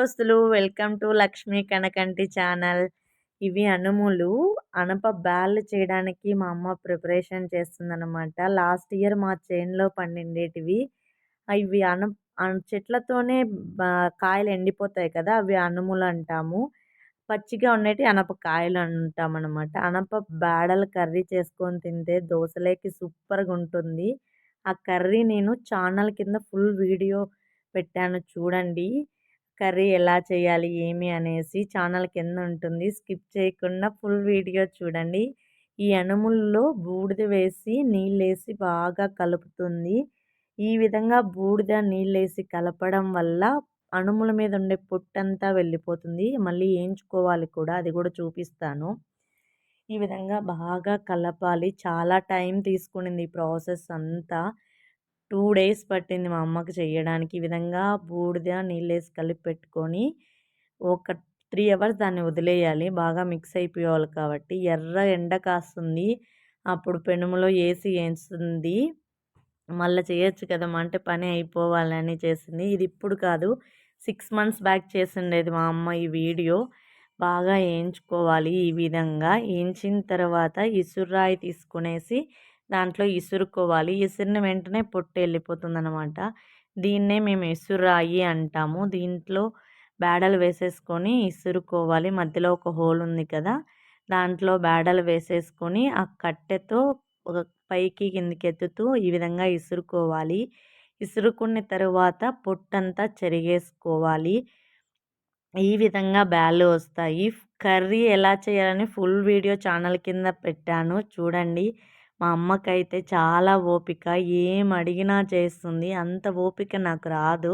దోస్తులు welcome to Lakshmi Kanakanti channel. ఇవి అనుములు. అనప బ్యాళ్ళు చేయడానికి మా అమ్మ ప్రిపరేషన్ చేస్తుందన్నమాట. లాస్ట్ ఇయర్ మా చేనులో పండిండేటివి. ఇవి అన చెట్లతోనే కాయలు ఎండిపోతాయి కదా అవి అనుములు అంటాము. పచ్చిగా ఉండేటి అనప కాయలు అంటామన్నమాట. అనప బేడలు కర్రీ చేసుకొని తింటే దోశలేకి సూపర్గా ఉంటుంది. ఆ కర్రీ నేను ఛానల్ కింద ఫుల్ వీడియో పెట్టాను. చూడండి. కర్రీ ఎలా చేయాలి ఏమి అనేసి ఛానల్ కింద ఉంటుంది. స్కిప్ చేయకుండా ఫుల్ వీడియో చూడండి. ఈ అనుముల్లో బూడిద వేసి నీళ్ళేసి బాగా కలుపుతుంది. ఈ విధంగా బూడిద నీళ్ళేసి కలపడం వల్ల అణుముల మీద ఉండే పొట్టంతా వెళ్ళిపోతుంది. మళ్ళీ వేయించుకోవాలి కూడా అది కూడా చూపిస్తాను. ఈ విధంగా బాగా కలపాలి. చాలా టైం తీసుకునింది ఈ ప్రాసెస్ అంతా. టూ డేస్ పట్టింది మా అమ్మకి చేయడానికి ఈ విధంగా బూడిద నీళ్ళేసి కలిపి పెట్టుకొని ఒక త్రీ అవర్స్ దాన్ని వదిలేయాలి. బాగా మిక్స్ అయిపోవాలి కాబట్టి. ఎర్ర ఎండ కాస్తుంది. అప్పుడు పెనుములో వేసి వేస్తుంది. మళ్ళీ చేయొచ్చు కదమ్మ. అంటే పని అయిపోవాలని చేసింది. ఇది ఇప్పుడు కాదు. సిక్స్ మంత్స్ బ్యాక్ చేసిండేది మా అమ్మ ఈ వీడియో. బాగా వేయించుకోవాలి ఈ విధంగా. వేయించిన తర్వాత ఇసురాయి తీసుకునేసి దాంట్లో ఇసురుకోవాలి. ఇసురిన వెంటనే పొట్టు వెళ్ళిపోతుంది అనమాట దీన్నే మేము ఇసురాయి అంటాము. దీంట్లో బేడలు వేసేసుకొని ఇసురుకోవాలి. మధ్యలో ఒక హోల్ ఉంది కదా దాంట్లో బేడలు వేసేసుకొని ఆ కట్టెతో ఒక పైకి కిందికి ఎత్తుతూ ఈ విధంగా ఇసురుకోవాలి. ఇసురుకున్న తరువాత పొట్టంతా చెరిగేసుకోవాలి. ఈ విధంగా బ్యాళ్ళు వస్తాయి. కర్రీ ఎలా చేయాలని ఫుల్ వీడియో ఛానల్ కింద పెట్టాను. చూడండి. మా అమ్మకైతే చాలా ఓపిక. ఏం అడిగినా చేస్తుంది. అంత ఓపిక నాకు రాదు.